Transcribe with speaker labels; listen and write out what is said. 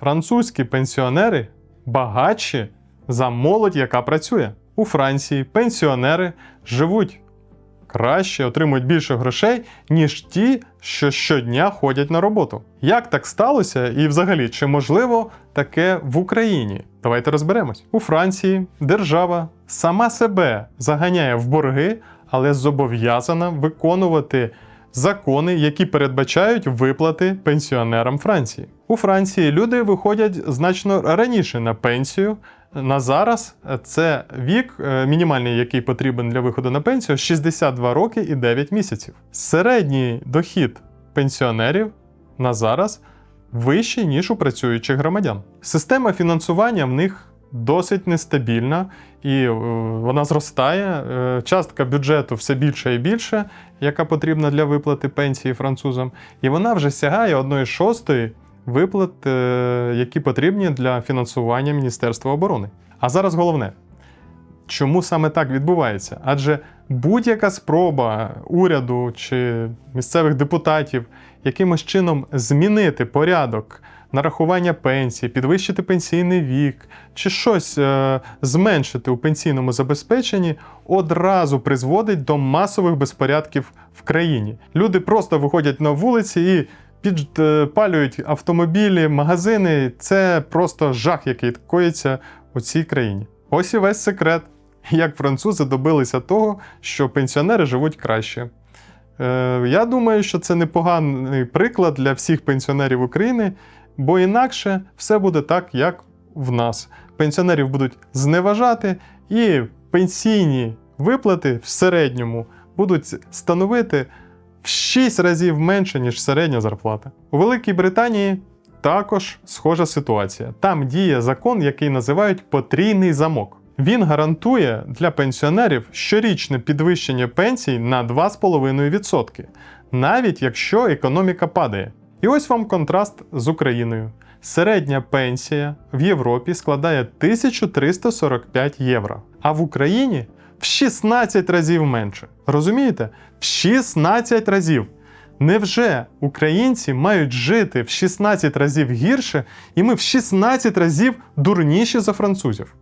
Speaker 1: Французькі пенсіонери багатші за молодь, яка працює. У Франції пенсіонери живуть краще, отримують більше грошей, ніж ті, що щодня ходять на роботу. Як так сталося, і взагалі, чи можливо таке в Україні? Давайте розберемось. У Франції держава сама себе заганяє в борги, але зобов'язана виконувати закони, які передбачають виплати пенсіонерам Франції. У Франції люди виходять значно раніше на пенсію. На зараз це вік е, мінімальний, який потрібен для виходу на пенсію 62 роки і 9 місяців. Середній дохід пенсіонерів на зараз вищий, ніж у працюючих громадян. Система фінансування в них досить нестабільна і е, вона зростає. Е, Частка бюджету все більше і більше, яка потрібна для виплати пенсії французам, і вона вже сягає 1 шостої виплат, е, які потрібні для фінансування Міністерства оборони. А зараз головне. Чому саме так відбувається? Адже будь-яка спроба уряду чи місцевих депутатів якимось чином змінити порядок нарахування пенсії, підвищити пенсійний вік чи щось е, зменшити у пенсійному забезпеченні, одразу призводить до масових безпорядків в країні. Люди просто виходять на вулиці і підпалюють автомобілі, магазини. Це просто жах, який коїться у цій країні. Ось і весь секрет, як французи добилися того, що пенсіонери живуть краще. Е, я думаю, що це непоганий приклад для всіх пенсіонерів України, бо інакше все буде так, як в нас. Пенсіонерів будуть зневажати, і пенсійні виплати в середньому будуть становити в 6 разів менше, ніж середня зарплата. У Великій Британії також схожа ситуація. Там діє закон, який називають потрійний замок. Він гарантує для пенсіонерів щорічне підвищення пенсій на 2,5%, навіть якщо економіка падає. І ось вам контраст з Україною. Середня пенсія в Європі складає 1345 євро, а в Україні в 16 разів менше. Розумієте? В 16 разів. Невже українці мають жити в 16 разів гірше, і ми в 16 разів дурніші за французів?